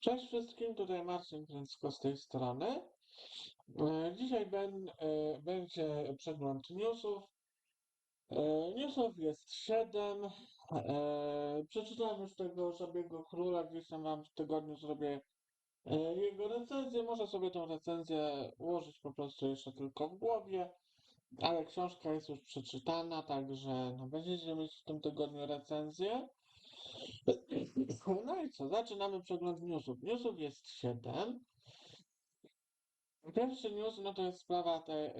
Cześć wszystkim, tutaj Marcin Kręcko z tej strony. E, Dzisiaj ben, e, będzie przegląd newsów. E, Newsów jest 7. E, Przeczytałem już tego Żabiego Króla, gdzieś tam wam w tygodniu zrobię jego recenzję. Może sobie tą recenzję ułożyć po prostu jeszcze tylko w głowie, ale książka jest już przeczytana, także no, będziecie mieć w tym tygodniu recenzję. No i co? Zaczynamy przegląd newsów. Newsów jest 7. Pierwszy news, no to jest sprawa te,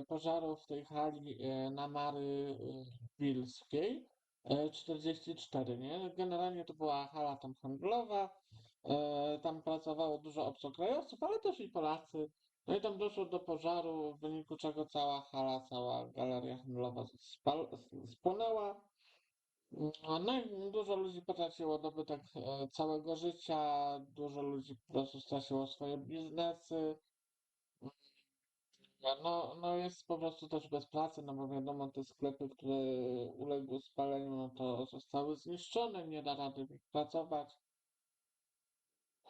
y, pożaru w tej hali y, na Mary y, Wilskiej. y, 44, nie? Generalnie to była hala tam handlowa. Tam pracowało dużo obcokrajowców, ale też i Polacy. No i tam doszło do pożaru, w wyniku czego cała hala, cała galeria handlowa spal, spłonęła. No no i dużo ludzi potraciło dobytek e, całego życia, dużo ludzi po prostu straciło swoje biznesy. No, no jest po prostu też bez pracy, no bo wiadomo, te sklepy, które uległy spaleniu, no to zostały zniszczone, nie da rady w nich pracować.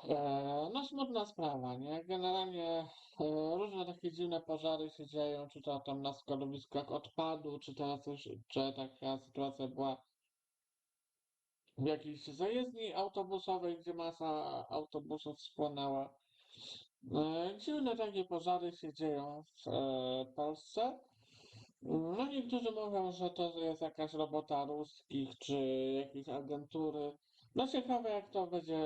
E, no smutna sprawa, nie? Generalnie e, różne takie dziwne pożary się dzieją, czy to tam na składowiskach odpadu, czy teraz już, czy taka sytuacja była w jakiejś zajezdni autobusowej, gdzie masa autobusów spłonęła. E, Dziwne takie pożary się dzieją w e, Polsce. No niektórzy mówią, że to jest jakaś robota ruskich czy jakiejś agentury. No ciekawe jak to będzie,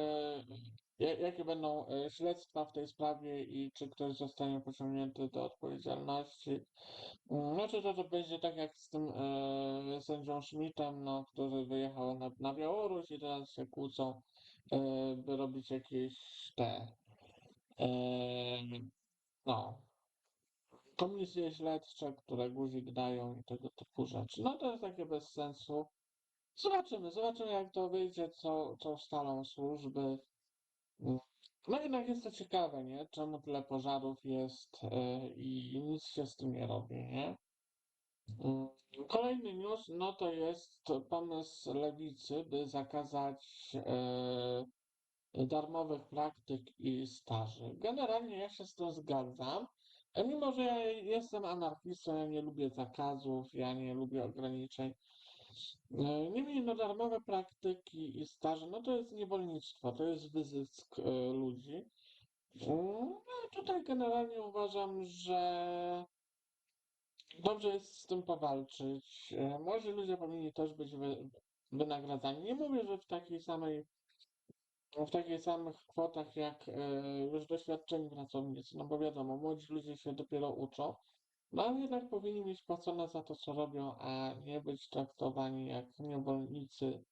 jakie będą e, śledztwa w tej sprawie i czy ktoś zostanie pociągnięty do odpowiedzialności. No czy to, to będzie tak jak z tym e, sędzią Schmidtem, no, który wyjechał na, na Białoruś i teraz się kłócą, e, by robić jakieś te, e, no, komisje śledcze, które guzik dają i tego typu rzeczy. No to jest takie bez sensu. Zobaczymy, zobaczymy jak to wyjdzie, co, co ustalą służby. No jednak jest to ciekawe, nie? Czemu tyle pożarów jest e, i nic się z tym nie robi, nie? Mm, Kolejny news, no to jest pomysł lewicy, by zakazać e, darmowych praktyk i staży. Generalnie ja się z tym zgadzam, mimo że ja jestem anarchistą, ja nie lubię zakazów, ja nie lubię ograniczeń. E, Niemniej no, darmowe praktyki i staże, no to jest niewolnictwo, to jest wyzysk e, ludzi. Mm, No tutaj generalnie uważam, że Dobrze jest z tym powalczyć. E, Młodzi ludzie powinni też być wy, wynagradzani. Nie mówię, że w takiej samej, w takich samych kwotach jak e, już doświadczeni pracownicy, no bo wiadomo, młodzi ludzie się dopiero uczą, no ale jednak powinni mieć płacone za to, co robią, a nie być traktowani jak niewolnicy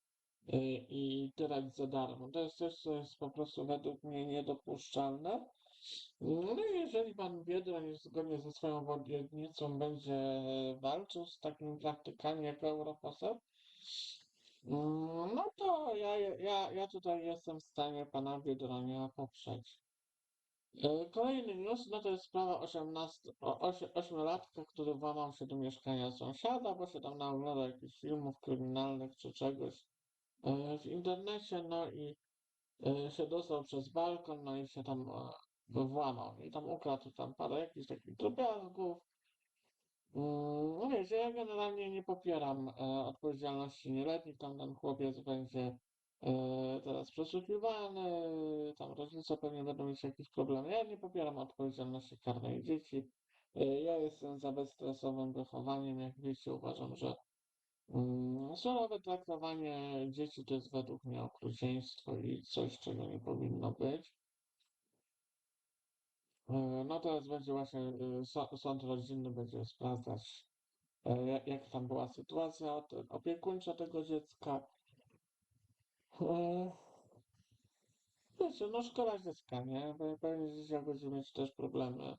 e, i tyrać za darmo. To jest coś, co jest po prostu według mnie niedopuszczalne. No i jeżeli pan Biedroń zgodnie ze swoją obwodnicą będzie walczył z takimi praktykami jako europoseł, no to ja, ja, ja tutaj jestem w stanie pana Biedronia poprzeć. E, Kolejny news, no to jest sprawa 18, o- osie- ośmiolatka, który włamał się do mieszkania sąsiada, bo się tam naoglądał jakichś filmów kryminalnych czy czegoś e, w internecie, no i e, się dostał przez balkon, no i się tam włamał i tam ukradł tam parę jakichś takich drobiazgów. No wiecie, ja generalnie nie popieram odpowiedzialności nieletnich, tam ten chłopiec będzie teraz przesłuchiwany, tam rodzice pewnie będą mieć jakieś problemy. Ja nie popieram odpowiedzialności karnej dzieci. E, ja jestem za bezstresowym wychowaniem, jak wiecie, uważam, że mm, surowe traktowanie dzieci to jest według mnie okrucieństwo i coś, czego nie powinno być. E, No teraz będzie właśnie e, sąd rodzinny będzie sprawdzać, e, jak, tam była sytuacja opiekuńcza tego dziecka. E, Wiecie, no szkoda dziecka, nie? Pewnie dzieciak będzie mieć też problemy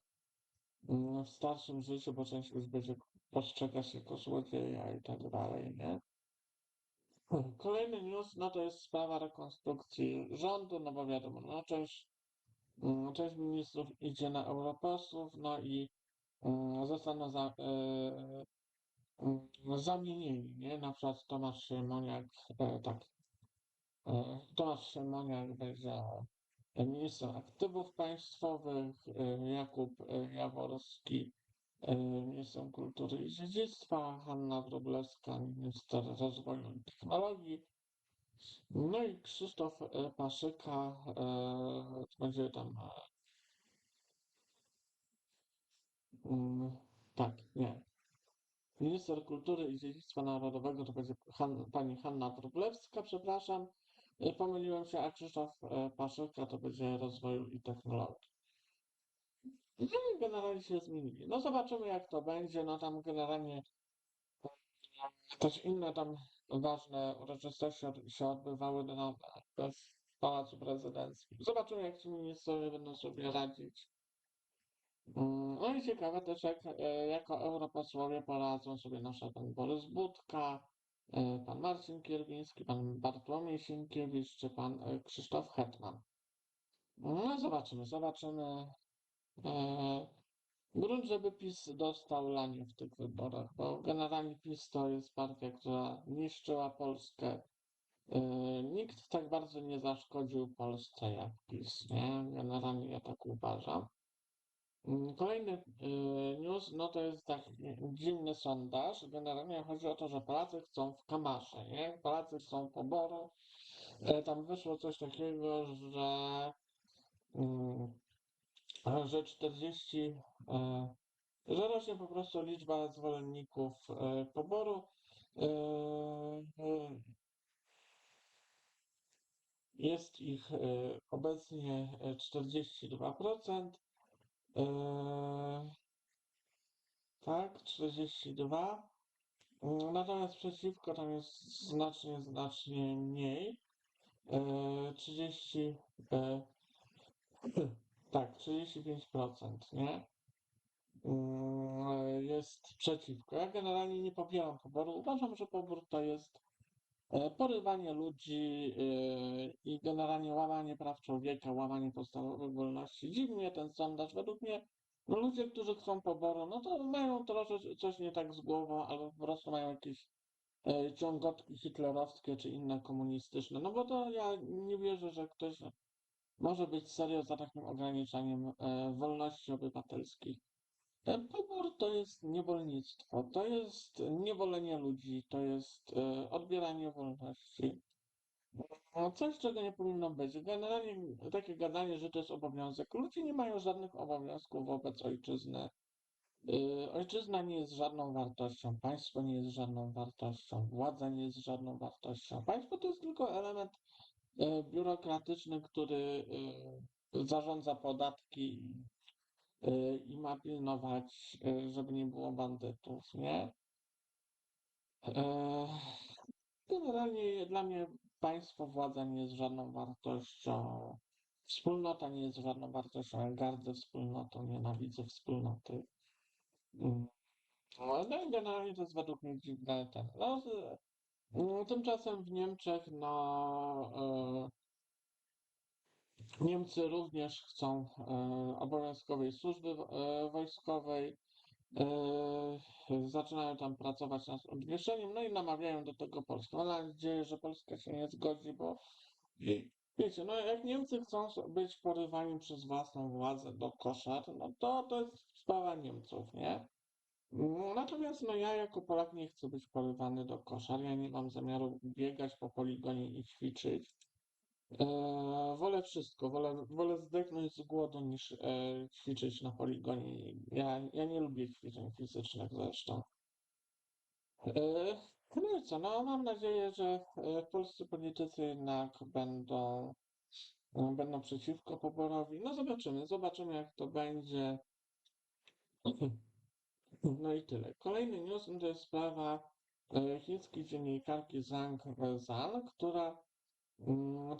mm, w starszym życiu, bo część już będzie postrzegać jako złodzieja i tak dalej, nie? Kolejny news, no to jest sprawa rekonstrukcji rządu, no bo wiadomo, no część, mm, część ministrów idzie na europosłów, no i mm, zostaną za, e, zamienieni, nie? Na przykład Tomasz Siemoniak, e, tak, Tomasz Siemoniak będzie minister aktywów państwowych, e, Jakub e, Jaworski, e, minister kultury i dziedzictwa, Hanna Wróblewska, minister rozwoju i technologii, no i Krzysztof e, Paszyka, e, będzie tam, e, mm, tak, nie, Minister Kultury i Dziedzictwa Narodowego to będzie Han, pani Hanna Wróblewska, przepraszam. E, Pomyliłem się, a Krzysztof e, Paszyka to będzie rozwoju i technologii. No i generalnie się zmienili. No zobaczymy jak to będzie. No tam generalnie też inne tam ważne uroczystości się odbywały na, w Pałacu Prezydenckim. Zobaczymy jak ci ministrowie będą sobie radzić. Mm, No i ciekawe też, jak e, jako europosłowie poradzą sobie na przykład Borys Budka, pan Marcin Kierwiński, pan Bartłomiej Sienkiewicz czy pan e, Krzysztof Hetman. No zobaczymy, zobaczymy. E, Grunt, żeby PiS dostał lanie w tych wyborach, bo generalnie PiS to jest partia, która niszczyła Polskę. E, Nikt tak bardzo nie zaszkodził Polsce jak PiS, nie? Generalnie ja tak uważam. Mm, Kolejny y, news, no to jest taki dziwny sondaż. Generalnie chodzi o to, że Polacy chcą w Kamasze, nie? Polacy chcą poboru. E, Tam wyszło coś takiego, że, mm, że 40, e, że rośnie po prostu liczba zwolenników poboru. Jest ich obecnie e, 42%. E, Tak, 42. Mm, Natomiast przeciwko tam jest znacznie, znacznie mniej. E, 30, e, tak, 35%, nie? Jest przeciwko. Ja generalnie nie popieram poboru. Uważam, że pobór to jest porywanie ludzi e, i generalnie łamanie praw człowieka, łamanie podstawowych wolności. Dziwi mnie ten sondaż. Według mnie no ludzie, którzy chcą poboru, no to mają trochę coś nie tak z głową, albo po prostu mają jakieś e, ciągotki hitlerowskie czy inne komunistyczne. No bo to ja nie wierzę, że ktoś może być serio za takim ograniczaniem e, wolności obywatelskich. E, pobór to jest niewolnictwo, to jest niewolenie ludzi, to jest e, odbieranie wolności. No, coś, czego nie powinno być. Generalnie takie gadanie, że to jest obowiązek. Ludzie nie mają żadnych obowiązków wobec ojczyzny. Yy, Ojczyzna nie jest żadną wartością, państwo nie jest żadną wartością, władza nie jest żadną wartością. Państwo to jest tylko element yy, biurokratyczny, który zarządza podatki i ma pilnować, yy, żeby nie było bandytów, nie? Yy, Generalnie dla mnie państwo, władza nie jest żadną wartością. Wspólnota nie jest żadną wartością. Ja gardzę wspólnotą, nienawidzę wspólnoty. Mm. No no i generalnie to jest według mnie dziwne ten. Tymczasem w Niemczech, no, Niemcy również chcą e, obowiązkowej służby e, wojskowej. E, zaczynają tam pracować nad odwieszeniem, no i namawiają do tego Polskę. Mam nadzieję, że Polska się nie zgodzi, bo wiecie, no jak Niemcy chcą być porywani przez własną władzę do koszar, no to to jest sprawa Niemców, nie? Natomiast no ja jako Polak nie chcę być porywany do koszar, ja nie mam zamiaru biegać po poligonie i ćwiczyć. E, wolę wszystko, wolę, wolę zdechnąć z głodu niż e, ćwiczyć na poligonie. Ja, ja nie lubię ćwiczeń fizycznych zresztą. E, no i co, no mam nadzieję, że e, polscy politycy jednak będą, e, będą przeciwko poborowi. No zobaczymy, zobaczymy jak to będzie. No i tyle. Kolejny news to jest sprawa e, chińskiej dziennikarki Zhang Zhan, która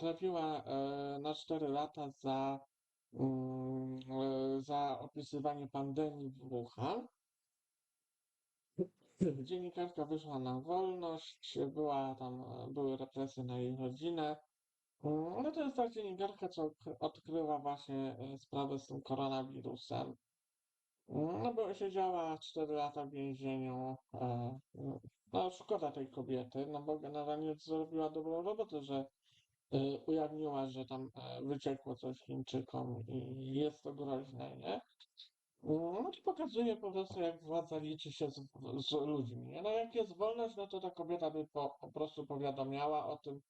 trafiła e, na 4 lata za, mm, e, za opisywanie pandemii w Wuhan. Dziennikarka wyszła na wolność, była tam, e, były represje na jej rodzinę. Mm, No to jest ta dziennikarka, co odk- odkryła właśnie sprawę z tym koronawirusem. No bo siedziała 4 lata w więzieniu. No szkoda tej kobiety, no bo generalnie zrobiła dobrą robotę, że ujawniła, że tam e, wyciekło coś Chińczykom i jest to groźne, nie? No to pokazuje po prostu, jak władza liczy się z, z ludźmi. No jak jest wolność, no to ta kobieta by po, po prostu powiadomiała o tym.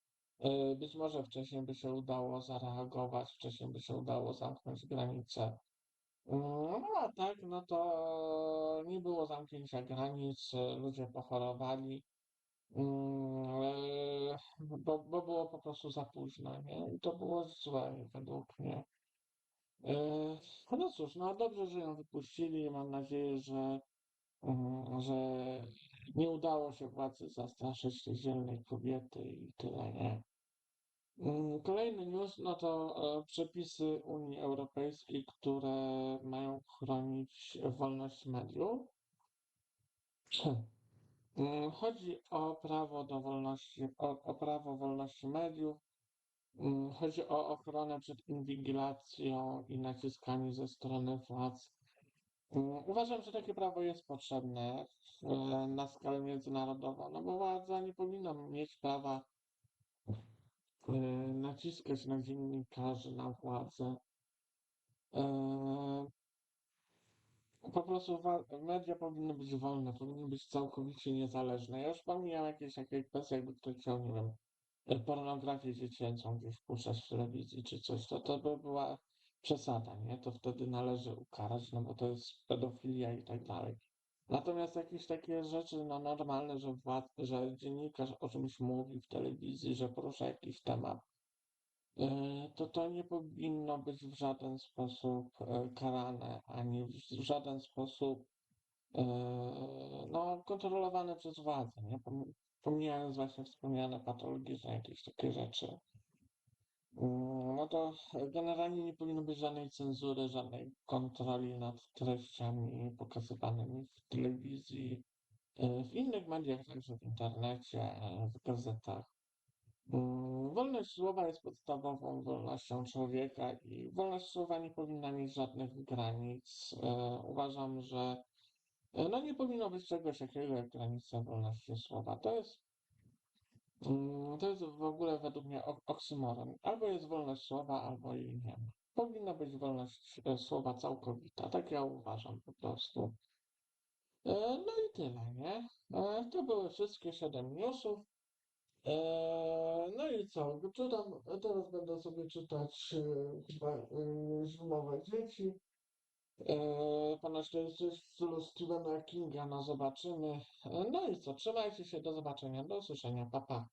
y, Być może wcześniej by się udało zareagować, wcześniej by się udało zamknąć granice. No a tak, no to nie było zamknięcia granic, ludzie pochorowali. Mm, e, bo, bo było po prostu za późno, nie? I to było złe według mnie. E, No cóż, no dobrze, że ją wypuścili. Mam nadzieję, że, mm, że nie udało się władzy zastraszyć tej dzielnej kobiety i tyle, nie? Mm, Kolejny news, no to e, przepisy Unii Europejskiej, które mają chronić wolność mediów. Mm, Chodzi o prawo do wolności, o, o prawo wolności mediów. Mm, Chodzi o ochronę przed inwigilacją i naciskami ze strony władz. Mm, Uważam, że takie prawo jest potrzebne e, na skalę międzynarodową, no bo władza nie powinna mieć prawa e, naciskać na dziennikarzy, na władzę. Po prostu media powinny być wolne, powinny być całkowicie niezależne. Ja już pomijam jakieś takie kwestie, jakby ktoś chciał, nie wiem, pornografię dziecięcą gdzieś puszczać w telewizji czy coś, to to by była przesada, nie? To wtedy należy ukarać, no bo to jest pedofilia i tak dalej. Natomiast jakieś takie rzeczy, no normalne, że władz, że dziennikarz o czymś mówi w telewizji, że porusza jakiś temat, to to nie powinno być w żaden sposób e, karane, ani w żaden sposób e, no, kontrolowane przez władzę, nie? Pom- Pomijając właśnie wspomniane patologiczne jakieś takie rzeczy. No to generalnie nie powinno być żadnej cenzury, żadnej kontroli nad treściami pokazywanymi w telewizji, e, w innych mediach, także w internecie, e, w gazetach. Wolność słowa jest podstawową wolnością człowieka i wolność słowa nie powinna mieć żadnych granic. E, Uważam, że e, no nie powinno być czegoś takiego jak granica wolności słowa. To jest, mm, to jest w ogóle według mnie ok- oksymoron. Albo jest wolność słowa, albo jej nie ma. Powinna być wolność e, słowa całkowita. Tak ja uważam po prostu. No i tyle, nie? To były wszystkie 7 newsów. Eee, no i co? Czytam, teraz będę sobie czytać e, chyba e, Zimowe Dzieci. Jest coś w stylu Stephena Kinga, no zobaczymy. E, no i co? Trzymajcie się, do zobaczenia, do usłyszenia, pa pa.